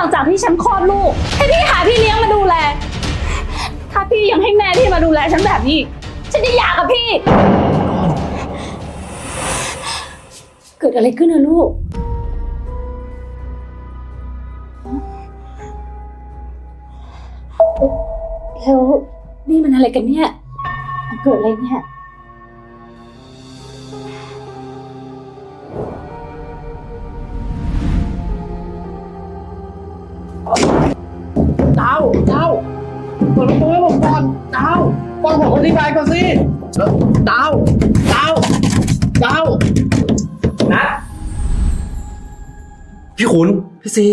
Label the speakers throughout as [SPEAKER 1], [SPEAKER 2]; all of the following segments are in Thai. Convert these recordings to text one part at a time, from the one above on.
[SPEAKER 1] ลังจากที่ฉันคลอดลูก ให้พี่หาพี่เลี้ยงมาดูแล ถ้าพี่ยังให้แม่ที่มาดูแลฉันแบบนี้ฉันจะหย่ากับพี่ เกิดอะไรขึ้นนะลูก แล้วนี่มันอะไรกันเนี่ยมันเกิดอะไรเนี่ย
[SPEAKER 2] ปิดประตูให้ผมก่อนดาวฟังผมอธิบายก่อนสิดาวดาวดาวนะพี่ขุนพี่ซี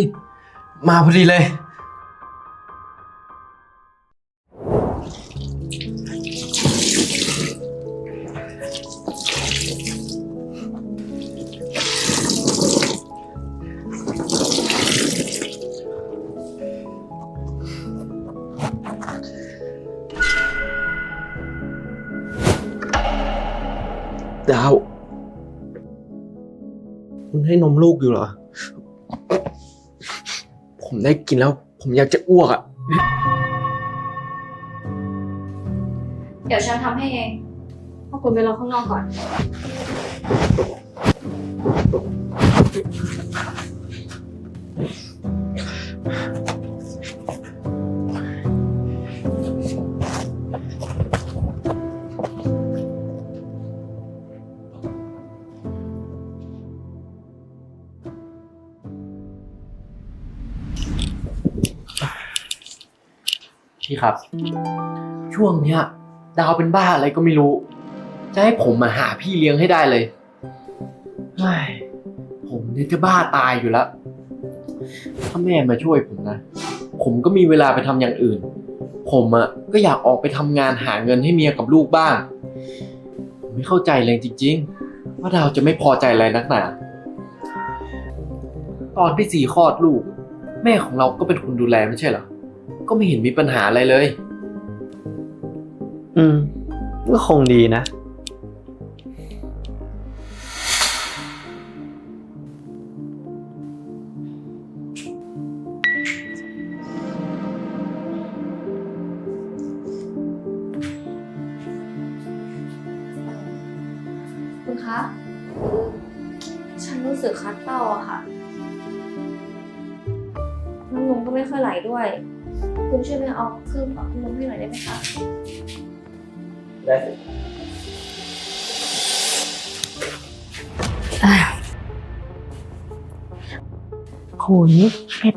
[SPEAKER 2] มาพอดีเลย ให้นมลูกอยู่เหรอ ผมได้กินแล้ว ผมอยากจะอ้วกอะ
[SPEAKER 3] เดี๋ยวฉันทำให้เองพวกคุณไปรอข้างนอกก่อน
[SPEAKER 2] พี่ครับ ช่วงเนี้ย ดาวเป็นบ้าอะไรก็ไม่รู้ จะให้ผมมาหาพี่เลี้ยงให้ได้เลยเฮ้ยผมเนี่ยจะบ้าตายอยู่แล้ว ถ้าแม่มาช่วยผมนะ ผมก็มีเวลาไปทำอย่างอื่น ผมอะ่ะก็อยากออกไปทำงานหาเงินให้เมียกับลูกบ้างผมไม่เข้าใจเลยจริง ๆ ว่าดาวจะไม่พอใจอะไรนักหนาตอนพี่สีคลอดลูก แม่ของเราก็เป็นคนดูแลไม่ใช่เหรอ ก็ไม่เห็นมีปัญหาอะไรเลย
[SPEAKER 4] อืม ก็คงดีนะ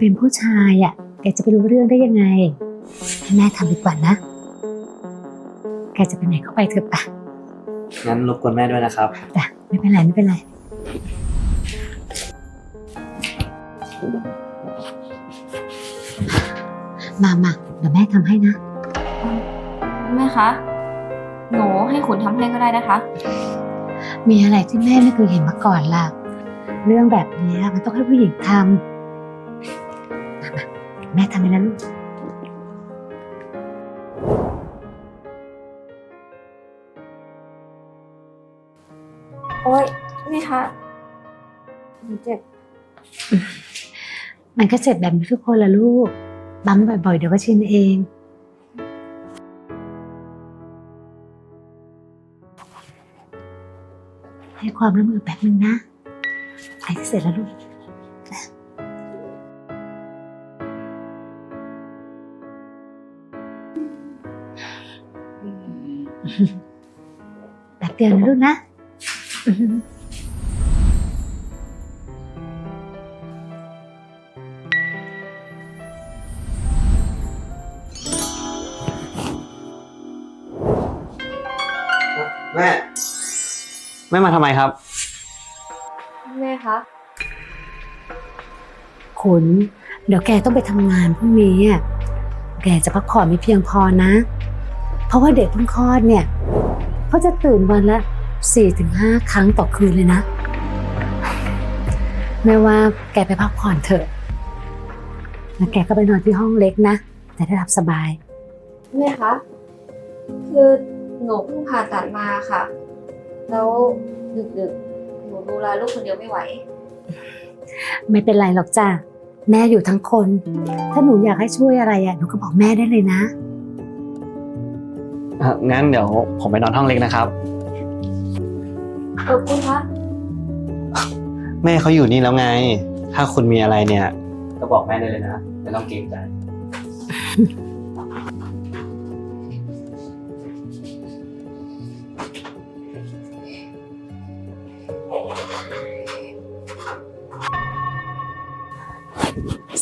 [SPEAKER 3] เป็น
[SPEAKER 1] ผู้ชายอะ แกจะไปรู้เรื่องได้ยังไง ให้แม่ทำดีกว่านะ แกจะไปไหนก็ไปเถอะปะ
[SPEAKER 4] งั้นรบกวนแม่ด้วยนะครับ
[SPEAKER 1] จ้ะไม่เป็นไรไม่เป็นไร มามาเดี๋ยวแม่ทำให้นะ
[SPEAKER 3] แม่คะ หนูให้ขุนทำให้ก็ได้นะคะ
[SPEAKER 1] มีอะไรที่แม่ไม่เคยเห็นมาก่อนล่ะ เรื่องแบบเนี้ยมันต้องให้ผู้หญิงทำมามา แม่ทำให้นะลูก
[SPEAKER 3] โอ๊ยแม่คะหนูเจ็บ
[SPEAKER 1] มันก็เจ็บแบบนี้ทุกคนละลูก บั๊มบ่อยๆ เดี๋ยวก็ชินเอง ให้ความร่วมมือแป๊บนึงนะไอ้เสร็จแล้วลูก แบบเดียวนะลูกนะ
[SPEAKER 4] แม่ แม่มาทำไมครับ
[SPEAKER 3] แม่คะ
[SPEAKER 1] ขุนเดี๋ยวแกต้องไปทำงานพรุ่งนี้อะแกจะพักผ่อนไม่เพียงพอนะ เพราะว่าเด็กเพิ่งคลอดเนี่ยเขาจะตื่นวันละสี่ถึงห้าครั้งต่อคืนเลยนะแม่ว่าแกไปพักผ่อนเถอะ แล้วแกก็ไปนอนที่ห้องเล็กนะจะได้หลับสบาย
[SPEAKER 3] แม่คะคือหนูเพิ่งผ่าตัดมาค่ะ แล้วดึกๆหนูดูแลลูกคนเดียวไม่ไหว
[SPEAKER 1] ไม่เป็นไรหรอกจ้าแม่อยู่ทั้งคน ถ้าหนูอยากให้ช่วยอะไรอะหนูก็บอกแม่ได้เลยนะ
[SPEAKER 4] อะงั้นเดี๋ยวผมไปนอนห้องเล็กนะครับ
[SPEAKER 3] เออคุณคะ
[SPEAKER 4] แม่เขาอยู่นี่แล้วไง ถ้าคุณมีอะไรเนี่ย ก็บอกแม่ได้เลยนะ ไม่ต้องเกรงใจ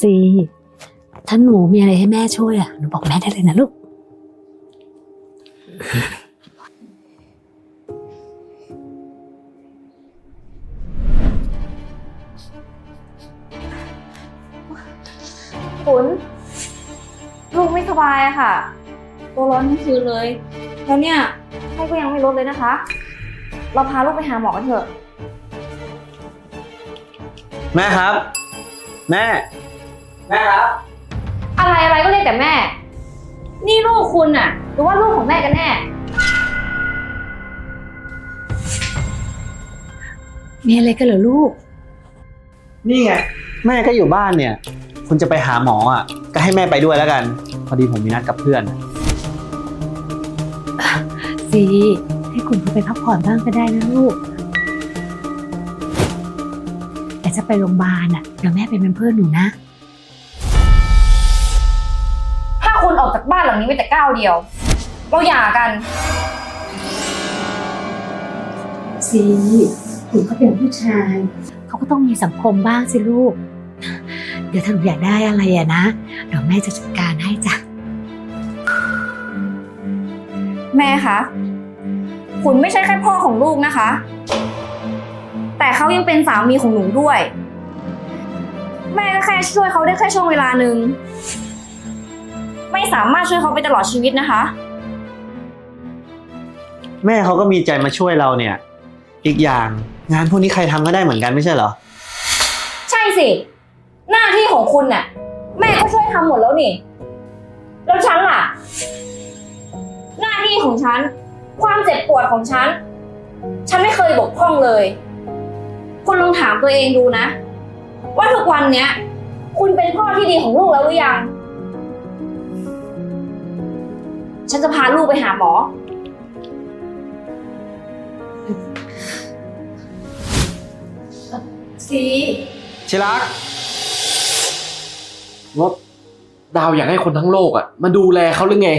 [SPEAKER 1] ซีถ้าหนูมีอะไรให้แม่ช่วยอะ หนูบอกแม่ได้เลยนะลูก
[SPEAKER 3] คุณลูกไม่สบายอะค่ะ ตัวร้อนทั้งคืนเลย แล้วเนี่ยไข้ก็ยังไม่ลดเลยนะคะ เราพาลูกไปหาหมอกันเถอะ
[SPEAKER 4] แม่ครับ แม่ แม่ครับ
[SPEAKER 3] อะไรอะไรก็เรียกแต่แม่ นี่ลูกคุณอะห รือว่าลูกของแม่กันแน่
[SPEAKER 1] มีอะไรกันเหรอลูก
[SPEAKER 4] นี่ไง แม่ก็อยู่บ้านเนี่ย คุณจะไปหาหมออะ ก็ให้แม่ไปด้วยแล้วกัน พอดีผมมีนัดกับเพื่อน
[SPEAKER 1] ซีให้คุณเขาไปพักผ่อนบ้างก็ได้นะลูก แต่จะไปโรงพยาบาลอะเดี๋ยวแม่ไปเป็นเพื่อนหนูนะ
[SPEAKER 3] ถ้าคุณออกจากบ้านหลังนี้ไปแต่ก้าวเดียว เราหย่ากัน
[SPEAKER 1] ซีคุณก็เป็นผู้ชาย เขาก็ต้องมีสังคมบ้างสิลูก เดี๋ยวถ้าหนูอยากได้อะไรอะนะเดี๋ยวแม่จะจัดการให้จ้ะ
[SPEAKER 3] แม่คะ คุณไม่ใช่แค่พ่อของลูกนะคะ แต่เขายังเป็นสามีของหนูด้วย แม่ก็แค่ช่วยเขาได้แค่ช่วงเวลาหนึ่ง ไม่สามารถช่วยเขาไปตลอดชีวิตนะคะ
[SPEAKER 4] แม่เขาก็มีใจมาช่วยเราเนี่ย อีกอย่างงานพวกนี้ใครทำก็ได้เหมือนกันไม่ใช่เหรอ
[SPEAKER 3] ใช่สิ หน้าที่ของคุณน่ะ แม่ก็ช่วยทำหมดแล้วนี่ แล้วฉันล่ะ หน้าที่ของฉัน ความเจ็บปวดของฉัน ฉันไม่เคยบกพร่องเลย คุณลองถามตัวเองดูนะ ว่าทุกวันเนี้ย คุณเป็นพ่อที่ดีของลูกแล้วหรือยัง ฉันจะพาลูกไปหาหมอ
[SPEAKER 1] ซี
[SPEAKER 4] ชิรัก
[SPEAKER 2] ว่าดาวอยากให้คนทั้งโลกอะมาดูแลเขาหรือไง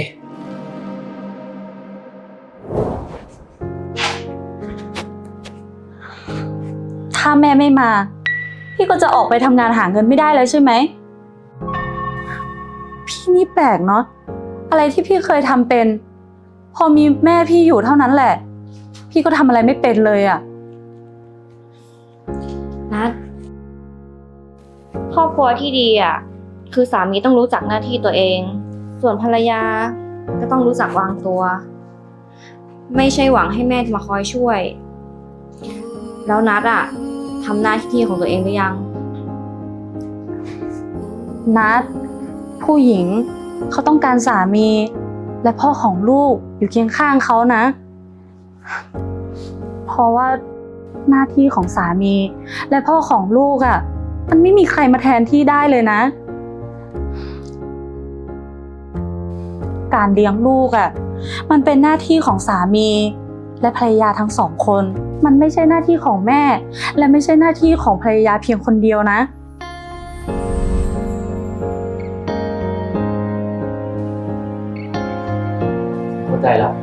[SPEAKER 5] ถ้าแม่ไม่มา พี่ก็จะออกไปทำงานหาเงินไม่ได้แล้วใช่ไหม พี่นี่แปลกเนาะอะไรที่พี่เคยทำเป็น พอมีแม่พี่อยู่เท่านั้นแหละ พี่ก็ทำอะไรไม่เป็นเลยอะ
[SPEAKER 3] รอบครัวที่ดีอะคือสามีต้องรู้จักหน้าที่ตัวเอง ส่วนภรรยาก็ต้องรู้จักวางตัว ไม่ใช่หวังให้แม่มาคอยช่วย แล้วนัดอะทำหน้าที่ของตัวเองหรือยัง
[SPEAKER 5] นัดผู้หญิงเขาต้องการสามี และพ่อของลูกอยู่เคียงข้างเขานะ เพราะว่าหน้าที่ของสามี และพ่อของลูกอะ่ะ มันไม่มีใครมาแทนที่ได้เลยนะ การเลี้ยงลูกอะ่ะ มันเป็นหน้าที่ของสามี และภรรยาทั้งสองคน มันไม่ใช่หน้าที่ของแม่ และไม่ใช่หน้าที่ของภรรยาเพียงคนเดียวนะ
[SPEAKER 2] เข้าใจแล้ว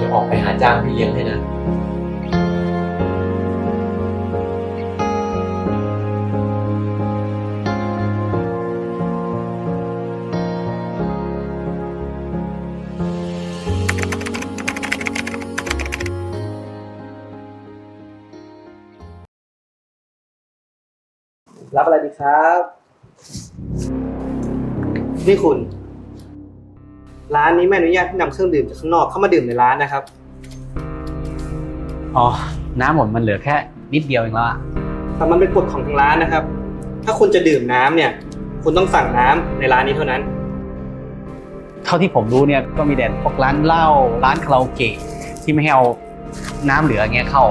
[SPEAKER 2] จะออกไปหาจ้างพี่เลี้ยงให้นะ
[SPEAKER 4] รับอะไรดีครับ นี่คุณ ร้านนี้ไม่อนุญาตให้นำเครื่องดื่มจากข้างนอกเข้ามาดื่มในร้านนะครับ
[SPEAKER 6] อ๋อ น้ำผมมันเหลือแค่นิดเดียวเองแล้วอะ
[SPEAKER 4] แต่มันเป็นกฎของทางร้านนะครับ ถ้าคุณจะดื่มน้ำเนี่ย คุณต้องสั่งน้ำในร้านนี้เท่านั้น
[SPEAKER 6] เท่าที่ผมรู้เนี่ยก็มีแต่พวกร้านเหล้าร้านคาราโอเกะที่ไม่ให้เอาน้ำเหลืออย่างเงี้ยเข้า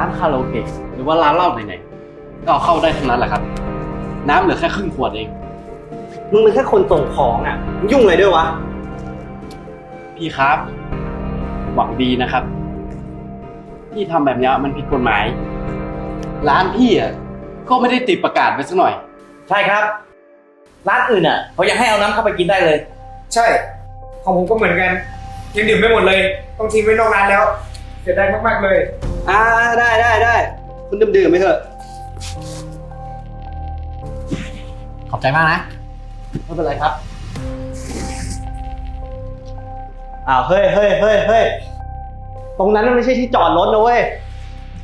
[SPEAKER 2] ร้านคาราโอเกะรือว่าร้านเหล้าไหนๆก็เอาเข้าได้ทั้งนั้นแหละครับ น้ำเหลือแค่ครึ่งขวดเอง
[SPEAKER 4] มึงเป็นแค่คนส่งของอะมึงยุ่งอะไรด้วยวะ
[SPEAKER 2] พี่ครับ หวังดีนะครับ พี่ทำแบบเนี้ยมันผิดกฎหมาย ร้านพี่อะก็ไม่ได้ติดประกาศไว้สักหน่อย
[SPEAKER 7] ใช่ครับ ร้านอื่นอะเขายังให้เอาน้ำเข้าไปกินได้เลย
[SPEAKER 8] ใช่ ของผมก็เหมือนกัน ยังดื่มไม่หมดเลย ต้องทิ้งไว้นอกร้านแล้ว เสียดายมากๆเลย
[SPEAKER 4] อ่าได้ได้ได้คุณดื่มดื่มๆไปเถอะ
[SPEAKER 6] ขอบใจมากนะ
[SPEAKER 2] ไม่เป็นไรครับ
[SPEAKER 4] อ้าวเฮ้ยเฮ้ยเฮ้ยเฮ้ยตรงนั้นมันไม่ใช่ที่จอดรถนะเว้ย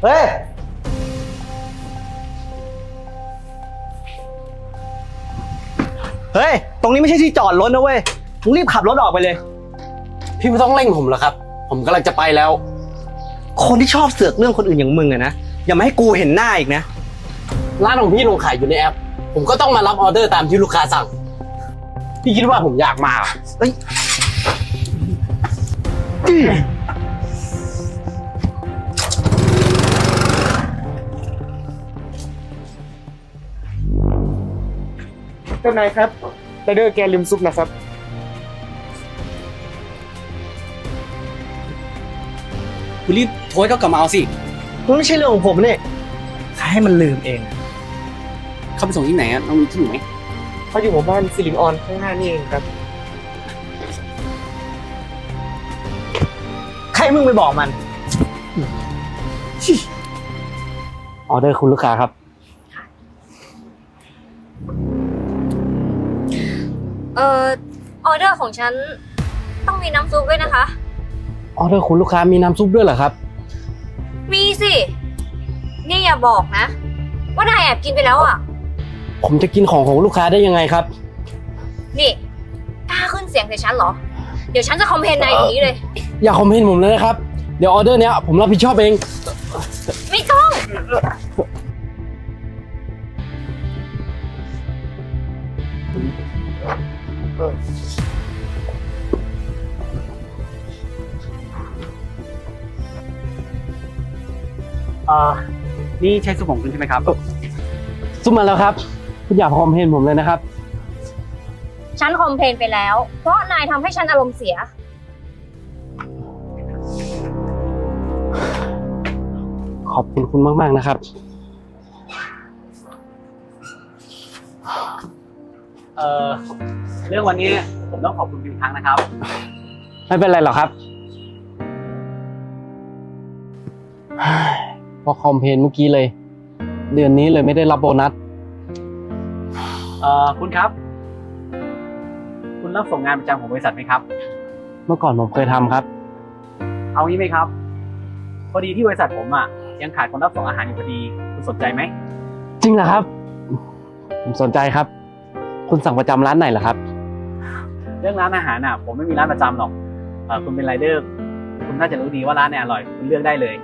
[SPEAKER 4] เฮ้ย เฮ้ย ตรงนี้ไม่ใช่ที่จอดรถนะเว้ยมึงรีบขับรถออกไปเลย
[SPEAKER 2] พี่ไม่ต้องเร่งผมหรอกครับ ผมกำลังจะไปแล้ว
[SPEAKER 4] คนที่ชอบเสือกเรื่องคนอื่นอย่างมึงอะนะ อย่ามาให้กูเห็นหน้าอีกนะ
[SPEAKER 2] ร้านของพี่ลงขายอยู่ในแอป ผมก็ต้องมารับออเดอร์ตามที่ลูกค้าสั่ง พี่คิดว่าผมอยากมาเหรอ
[SPEAKER 8] เจ้านายครับไรเดอร์แกลืมซุปนะครับ
[SPEAKER 6] คุณรีบโทรให้เขากลับมาเอาสิ
[SPEAKER 4] มันไม่ใช่เรื่องของผมเนี่ยใครให้มันลืมเองอะ
[SPEAKER 6] เขาไปส่งที่ไหนอะน้องมีที่อยู่ไหม
[SPEAKER 8] เขาอยู่หมู่บ้านสิรินออนข้างหน้านี่เองครับ
[SPEAKER 4] ใครมึงไปบอกมัน
[SPEAKER 2] ออเดอร์คุณลูกค้าครับ
[SPEAKER 3] เอ่อออเดอร์ของฉันต้องมีน้ำซุปด้วยนะคะ
[SPEAKER 2] ออเดอร์คุณลูกค้ามีน้ำซุปด้วยเหรอครับ
[SPEAKER 3] มีสิ นี่อย่าบอกนะ ว่านายแอบกินไปแล้วอะ
[SPEAKER 2] ผมจะกินของของลูกค้าได้ยังไงครับ
[SPEAKER 3] นี่กล้าขึ้นเสียงใส่ฉันเหรอ เดี๋ยวฉันจะคอมเพลนนายอย่างนี้เลย
[SPEAKER 2] อย่าคอมเมนต์ผมเลยนะครับ เดี๋ยวออเดอร์เนี้ยผมรับผิดชอบเอง
[SPEAKER 3] ไม่ต้อง
[SPEAKER 6] อ่อนี่ใช่ซุปของคุณใช่ไหมครับ
[SPEAKER 2] ซุปมาแล้วครับ คุณอย่าคอมเพลนผมเลยนะครับ
[SPEAKER 3] ฉันคอมเพลนไปแล้ว เพราะนายทำให้ฉันอารมณ์เสีย
[SPEAKER 2] ขอบคุณคุณมาก ๆ นะครับ
[SPEAKER 6] เอ่อ เรื่องวันนี้ผมต้องขอบคุณอีกครั้งนะครับ
[SPEAKER 2] ไม่เป็นไรหรอกครับ พอคอมเพลนเมื่อกี้เลย เดือนนี้เลยไม่ได้รับโบนัส
[SPEAKER 6] เอ่อคุณครับ คุณรับส่งงานประจำของบริษัทไหมครับ
[SPEAKER 2] เมื่อก่อนผมเคยทำครับ
[SPEAKER 6] เอางี้ไหมครับพอดีที่บริษัทผมอะยังขาดคนรับส่งอาหารอยู่พอดีคุณสนใจไหม
[SPEAKER 2] จริงเหรอครับ ผมสนใจครับ คุณสั่งประจำร้านไหนเหรอครับ
[SPEAKER 6] เรื่องร้านอาหารอะ ผมไม่มีร้านประจำหรอกเออคุณเป็นไรเดอร์คุณน่าจะรู้ดีว่าร้านไหนอร่อย คุณเลือกได้เลย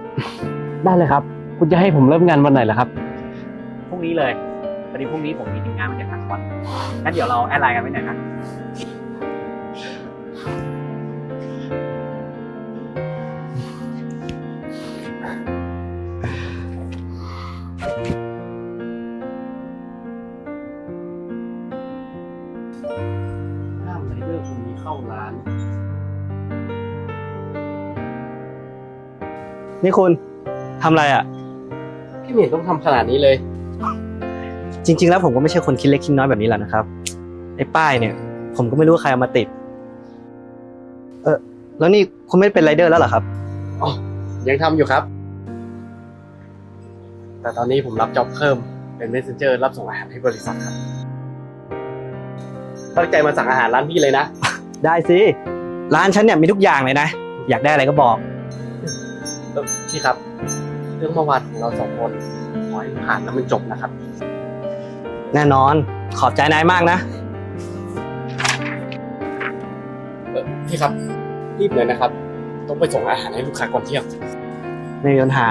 [SPEAKER 2] ได้เลยครับ คุณจะให้ผมเริ่มงานวันไหนเหรอครับ
[SPEAKER 6] พรุ่งนี้เลยพอดีพรุ่งนี้ผมมีทีมงานมาจากทางจังหวัดงั้นเดี๋ยวเราแอดไลน์กันไว้หน่อยนะ
[SPEAKER 2] ห้ามไรเดอร์คนนี้เข้าร้าน
[SPEAKER 4] นี่คุณ ทำอะไรอะ
[SPEAKER 2] พี่ไม่เห็นต้องทำขนาดนี้เลย
[SPEAKER 4] จริง ๆ แล้วผมก็ไม่ใช่คนคิดเล็กคิดน้อยแบบนี้แหละนะครับไอ้ป้ายเนี่ย ผมก็ไม่รู้ว่าใครเอามาติด เออแล้วนี่คุณไม่เป็นไรเดอร์แล้วเหรอครับ
[SPEAKER 2] ยังทำอยู่ครับ แต่ตอนนี้ผมรับจ็อบเพิ่มเป็น messenger รับส่งอาหารให้บริษัทครับตั้งใจมาสั่งอาหารร้านพี่เลยนะ
[SPEAKER 4] ได้สิ ร้านฉันเนี่ยมีทุกอย่างเลยนะ อยากได้อะไรก็บอก
[SPEAKER 2] เออพี่ครับเรื่องเมื่อวานของเราสองคนขอให้ผ่านแล้วมันจบนะครับ
[SPEAKER 4] แน่นอนขอบใจนายมากนะ
[SPEAKER 2] เออพี่ครับรีบเลยนะครับ ต้องไปส่งอาหารให้ลูกค้าก่อนเที่ยง
[SPEAKER 4] ไม่มีปัญหา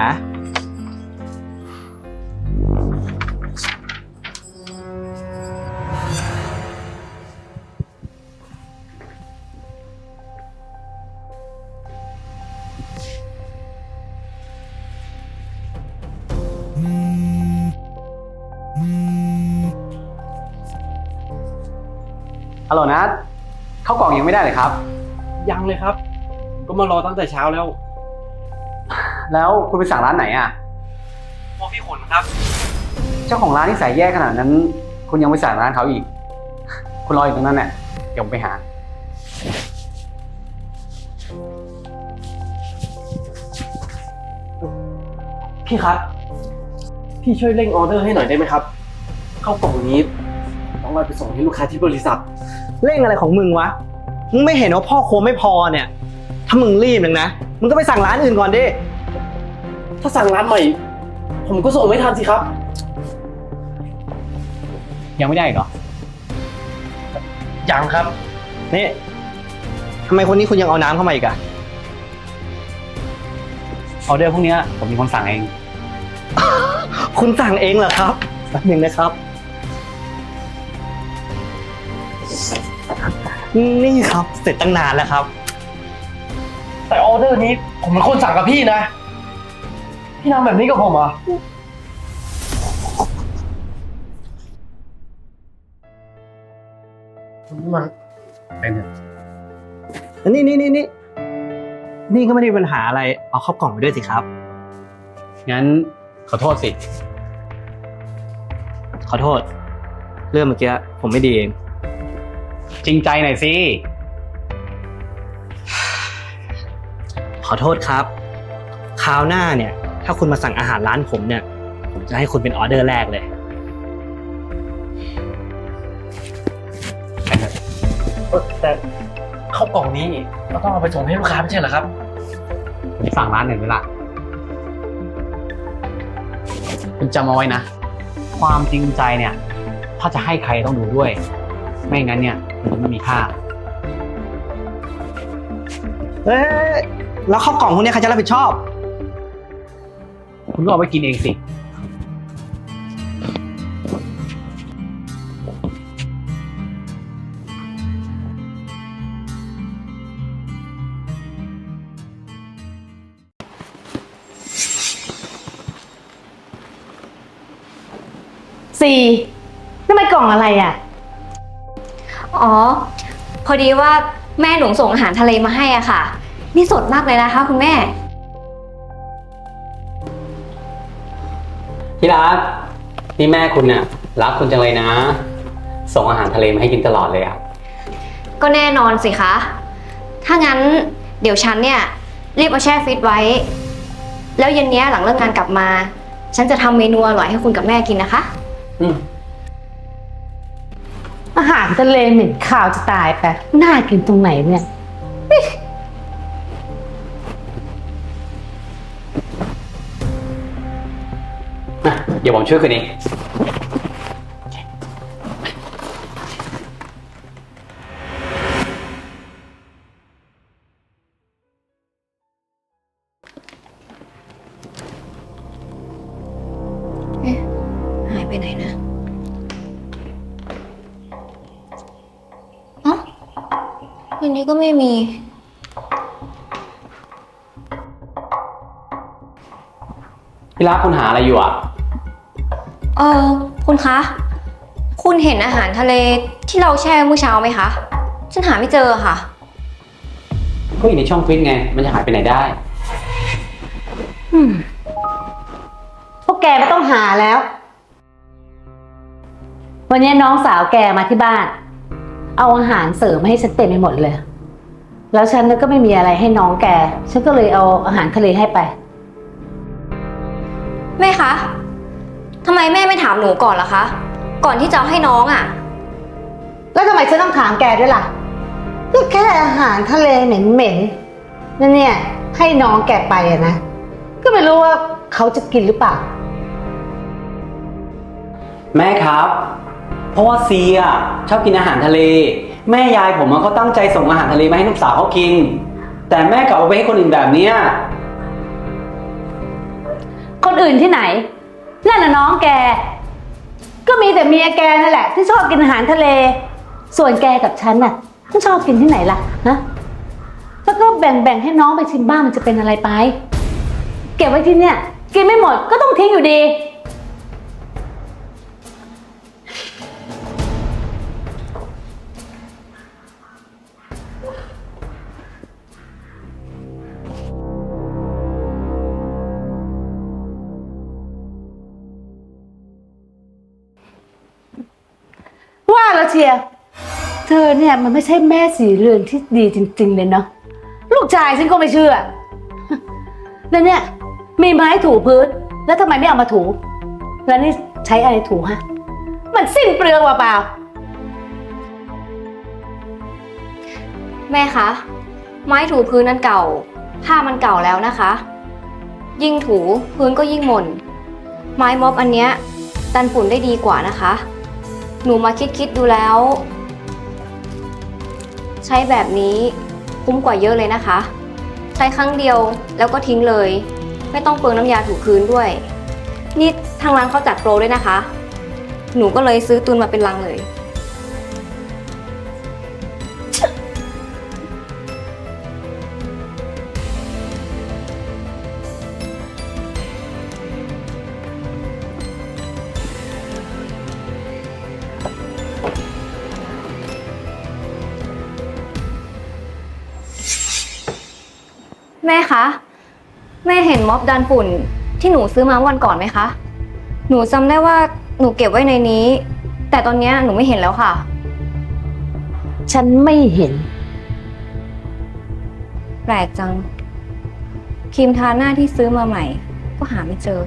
[SPEAKER 6] ฮัลโหลนัดเข้ากล่องยังไม่ได้เลยครับ
[SPEAKER 2] ยังเลยครับ ก็มารอตั้งแต่เช้าแล้ว
[SPEAKER 6] แล้วคุณไปสั่งร้านไหนอะ
[SPEAKER 2] พอพี่ขนครับ
[SPEAKER 6] เจ้าของร้านที่ใส่แย่ขนาดนั้น คุณยังไปสั่งร้านเขาอีก คุณรออยู่ตรงนั้นแหละเดี๋ยวผมไปหา
[SPEAKER 2] พี่ครับ พี่ช่วยเร่งออเดอร์ให้หน่อยได้ไหมครับข้าวกล่องนี้ ต้องเอาไปส่งให้ลูกค้าที่บริษัท
[SPEAKER 4] เร่งอะไรของมึงวะ มึงไม่เห็นว่าพ่อครัวไม่พอเนี่ย ถ้ามึงรีบนึงนะ มึงก็ไปสั่งร้านอื่นก่อนดิ
[SPEAKER 2] ถ้าสั่งร้านใหม่ ผมก็ส่งไม่ทันสิครับ
[SPEAKER 6] ยังไม่ได้อีกเหรอ
[SPEAKER 2] ยังครับ
[SPEAKER 4] นี่ทำไมคนนี้คุณยังเอาน้ำเข้ามาอีกอะ
[SPEAKER 6] ออเดอร์พวกเนี้ยผมเป็นคนสั่งเอง
[SPEAKER 4] คุณสั่งเองเหรอครับแป๊บหนึงนะครับ นี่ครับ เสร็จตั้งนานแล้วครับ
[SPEAKER 2] แต่ออเดอร์นี้ผมเป็นคนสั่งกับพี่นะ พี่ทำแบบนี้กับผมเหรอมัน
[SPEAKER 6] เป็นเถอะ
[SPEAKER 4] นี่นี่นี่นี่นี่ก็ไม่ได้มีปัญหาอะไร เอาเข้ากล่องไปด้วยสิครับ
[SPEAKER 6] งั้นขอโทษสิ
[SPEAKER 4] ขอโทษ เรื่องเมื่อกี้ผมไม่ดีเอง
[SPEAKER 6] จริงใจหน่อยสิ
[SPEAKER 4] ขอโทษครับ คราวหน้าเนี่ย ถ้าคุณมาสั่งอาหารร้านผมเนี่ย ผมจะให้คุณเป็นออเดอร์แรกเลย
[SPEAKER 2] แต่ข้าวกล่องนี้ก็ต้องเอาไปส่งให้ลูกค้าไม่ใช่เหรอครับ
[SPEAKER 6] ผมสั่งร้านหนึ่งเวลาคุณจำเอาไว้นะ ความจริงใจเนี่ย ถ้าจะให้ใครต้องดูด้วย ไม่งั้นเนี่ย มันไม่มีค่า
[SPEAKER 4] เอ๊ะแล้วข้าวกล่องพวกนี้ใครจะรับผิดชอบ
[SPEAKER 6] คุณก็เอาไปกินเองสิ
[SPEAKER 1] สี่ อ
[SPEAKER 3] ดีว่าแม่หนูส่งอาหารทะเลมาให้อะค่ะ นี่สดมากเลยนะคะ คุณแม่
[SPEAKER 6] ที่รักนี่แม่คุณน่ะรักคุณจังเลยนะ ส่งอาหารทะเลมาให้กินตลอดเลยอะ
[SPEAKER 3] ก็แน่นอนสิคะ ถ้างั้นเดี๋ยวฉันเนี่ยรีบเอาแช่ฟรีซไว้ แล้วเย็นเนี้ยหลังเลิกงานกลับมา ฉันจะทำเมนูอร่อยให้คุณกับแม่กินนะคะ
[SPEAKER 6] อืม
[SPEAKER 1] อาหารทะเลเหม็นข่าวจะตายไปน่ากินตรงไหนเนี่ย
[SPEAKER 6] นะเดี๋ยวผมช่วยคื
[SPEAKER 3] นนี้ ก็ไม่มี
[SPEAKER 6] พี่รักคุณหาอะไรอยู่อะ
[SPEAKER 3] เออคุณคะ คุณเห็นอาหารทะเลที่เราแช่เมื่อเช้าไหมคะ ฉันหาไม่เจอค่ะ
[SPEAKER 6] ก็อยู่ในช่องฟรีซไง มันจะหายไปไหนได้
[SPEAKER 1] พวกแกไม่ต้องหาแล้ว วันนี้น้องสาวแกมาที่บ้าน เอาอาหารเสริมมาให้ฉันเต็มไปหมดเลย แล้วฉันก็ไม่มีอะไรให้น้องแก ฉันก็เลยเอาอาหารทะเลให้ไป
[SPEAKER 3] แม่คะทำไมแม่ไม่ถามหนูก่อนล่ะคะ ก่อนที่จะเอาให้น้องอะ่ะ
[SPEAKER 1] แล้วทำไมฉันต้องถามแกด้วยล่ะ ก็แค่อาหารทะเลเหม็นๆนั่นเนี่ย ให้น้องแกไปอะนะ ก็ไม่รู้ว่าเขาจะกินหรือเปล่า
[SPEAKER 6] แม่ครับ เพราะว่าซีอะชอบกินอาหารทะเล แม่ยายผมอะก็ตั้งใจส่งอาหารทะเลมาให้ลูกสาวเขากิน แต่แม่กลับเอาไปให้คนอื่นแบบเนี้ย
[SPEAKER 1] คนอื่นที่ไหน นั่นน่ะน้องแก ก็มีแต่เมียแกนั่นแหละ ที่ชอบกินอาหารทะเล ส่วนแกกับฉันน่ะฉันชอบกินที่ไหนล่ะนะแล้วก็แบ่งๆให้น้องไปชิมบ้างมันจะเป็นอะไรไป เก็บไว้ที่เนี่ย กินไม่หมดก็ต้องทิ้งอยู่ดี ว่าละเชียร์เธอเนี่ยมันไม่ใช่แม่สีเรือนที่ดีจริง ๆ เลยเนาะลูกชายฉันก็ไม่เชื่อ แล้วเนี่ย มีไม้ถูพื้น แล้วทำไมไม่เอามาถู แล้วนี่ใช้อะไรถูฮะ มันสิ้นเปลืองเปล่า
[SPEAKER 3] แม่คะ ไม้ถูพื้นนั้นเก่า ผ้ามันเก่าแล้วนะคะ ยิ่งถูพื้นก็ยิ่งหม่น ไม้ม็อบอันเนี้ยดันฝุ่นได้ดีกว่านะคะ หนูมาคิดคิดดูแล้ว ใช้แบบนี้คุ้มกว่าเยอะเลยนะคะ ใช้ครั้งเดียวแล้วก็ทิ้งเลย ไม่ต้องเปลืองน้ำยาถูพื้นด้วย นี่ทางร้านเขาจัดโปรด้วยนะคะ หนูก็เลยซื้อตุนมาเป็นลังเลย แม่คะ แม่เห็นม็อบดันฝุ่นที่หนูซื้อมาวันก่อนไหมคะ หนูจำได้ว่าหนูเก็บไว้ในนี้ แต่ตอนเนี้ยหนูไม่เห็นแล้วค่ะ
[SPEAKER 1] ๆฉันไม่เห็น
[SPEAKER 3] แปลกจังครีมทาหน้าที่ซื้อมาใหม่ ก็หาไม่เจอ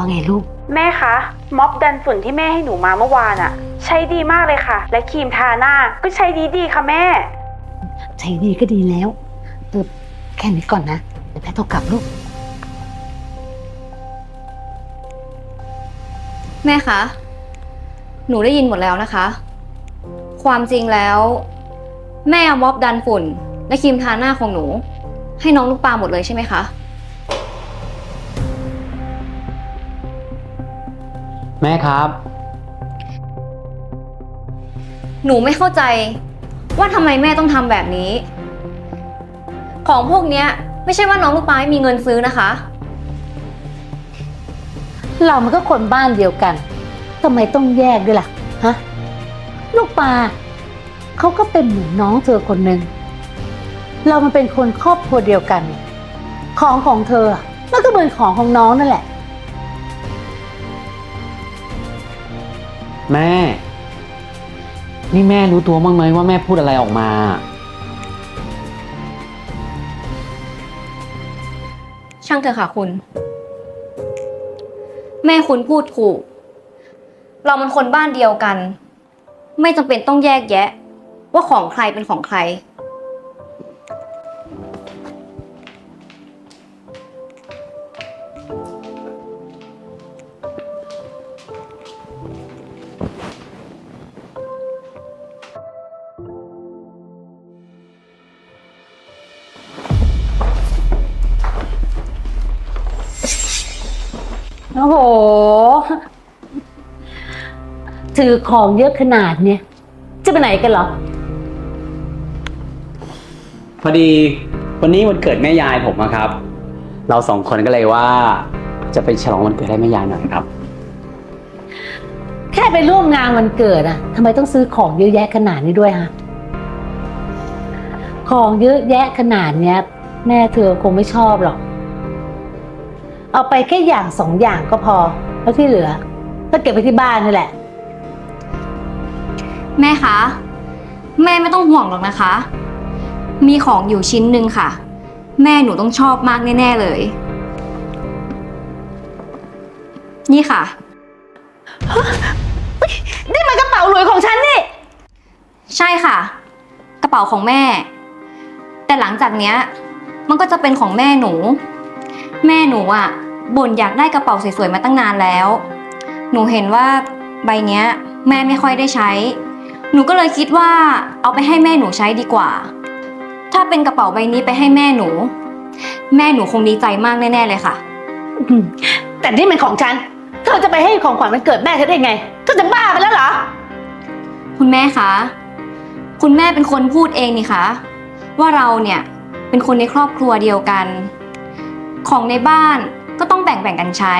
[SPEAKER 1] ว่าไงลูก
[SPEAKER 5] แม่คะม็อบดันฝุ่นที่แม่ให้หนูมาเมื่อวานอะใช้ดีมากเลยค่ะ และครีมทาหน้าก็ใช้ดีดีๆค่ะแม่
[SPEAKER 1] ใช้ดีก็ดีแล้วเออแค่นี้ก่อนนะ เดี๋ยวแม่โทรกลับลูก
[SPEAKER 3] แม่คะ หนูได้ยินหมดแล้วนะคะ ความจริงแล้ว แม่เอาม็อบดันฝุ่น และครีมทาหน้าของหนู ให้น้องลูกปลาหมดเลยใช่ไหมคะ
[SPEAKER 6] แม่ครับ
[SPEAKER 3] หนูไม่เข้าใจ ว่าทำไมแม่ต้องทำแบบนี้ ของพวกเนี้ย ไม่ใช่ว่าน้องลูกปลาไม่มีเงินซื้อนะคะ
[SPEAKER 1] เรามันก็คนบ้านเดียวกันทำไมต้องแยกด้วยล่ะฮะลูกปลาเขาก็เป็นเหมือนน้องเธอคนหนึ่งเรามันเป็นคนครอบครัวเดียวกัน ของของเธออะมันก็เหมือนของของน้องนั่นแหละ
[SPEAKER 6] แม่ นี่แม่รู้ตัวบ้างไหมว่าแม่พูดอะไรออกมา
[SPEAKER 3] ช่างเถอะค่ะคุณ แม่คุณพูดถูก เรามันคนบ้านเดียวกัน ไม่จำเป็นต้องแยกแยะ ว่าของใครเป็นของใคร
[SPEAKER 1] โอ้โห ถือของเยอะขนาดเนี้ยจะไปไหนกันเหรอ
[SPEAKER 6] พอดีวันนี้วันเกิดแม่ยายผมอะครับ เราสองคนก็เลยว่า จะไปฉลองวันเกิดให้แม่ยายหน่อยครับ
[SPEAKER 1] แค่ไปร่วมงานวันเกิดอะทำไมต้องซื้อของเยอะแยะขนาดนี้ด้วยฮะ ของเยอะแยะขนาดเนี้ย แม่เธอคงไม่ชอบหรอก เอาไปแค่อย่างสองอย่างก็พอแล้วที่เหลือ ก็เก็บไปที่บ้านนี่แหละ
[SPEAKER 3] แม่คะ แม่ไม่ต้องห่วงหรอกนะคะ มีของอยู่ชิ้นหนึ่งค่ะ แม่หนูต้องชอบมากแน่ ๆ เลย นี่ค่ะ
[SPEAKER 1] นี่มันกระเป๋าหลุยของฉันนี่
[SPEAKER 3] ใช่ค่ะ กระเป๋าของแม่ แต่หลังจากเนี้ย มันก็จะเป็นของแม่หนู แม่หนูอะบ่นอยากได้กระเป๋าสวยๆมาตั้งนานแล้ว หนูเห็นว่าใบเนี้ย แม่ไม่ค่อยได้ใช้ หนูก็เลยคิดว่า เอาไปให้แม่หนูใช้ดีกว่า ถ้าเป็นกระเป๋าใบนี้ไปให้แม่หนู แม่หนูคงดีใจมากแน่ๆเลยค่ะ
[SPEAKER 1] อืมแต่นี่มันของฉัน เธอจะไปให้ของขวัญมันเกิดแม่เธอได้ไง เธอจะบ้าไปแล้วเหรอ
[SPEAKER 3] คุณแม่คะ คุณแม่เป็นคนพูดเองนี่คะ ว่าเราเนี่ยเป็นคนในครอบครัวเดียวกัน ของในบ้านก็ต้องแบ่งแบ่งๆกันใช้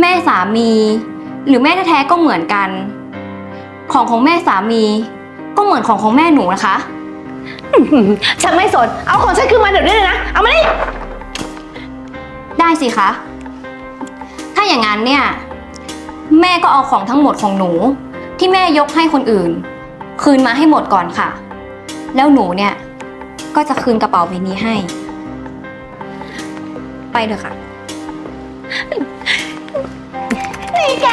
[SPEAKER 3] แม่สามี หรือแม่แท้ๆก็เหมือนกัน ของของแม่สามี ก็เหมือนของของแม่หนูนะคะ
[SPEAKER 1] ฉันไม่สน เอาของฉันคืนมาเดี๋ยวนี้เลยนะ เอามานี่
[SPEAKER 3] ได้สิคะ ถ้าอย่างนั้นเนี่ย แม่ก็เอาของทั้งหมดของหนู ที่แม่ยกให้คนอื่น คืนมาให้หมดก่อนค่ะ แล้วหนูเนี่ยก็จะคืนกระเป๋าใบนี้ให้ ไปเถอะค่ะ นี่แก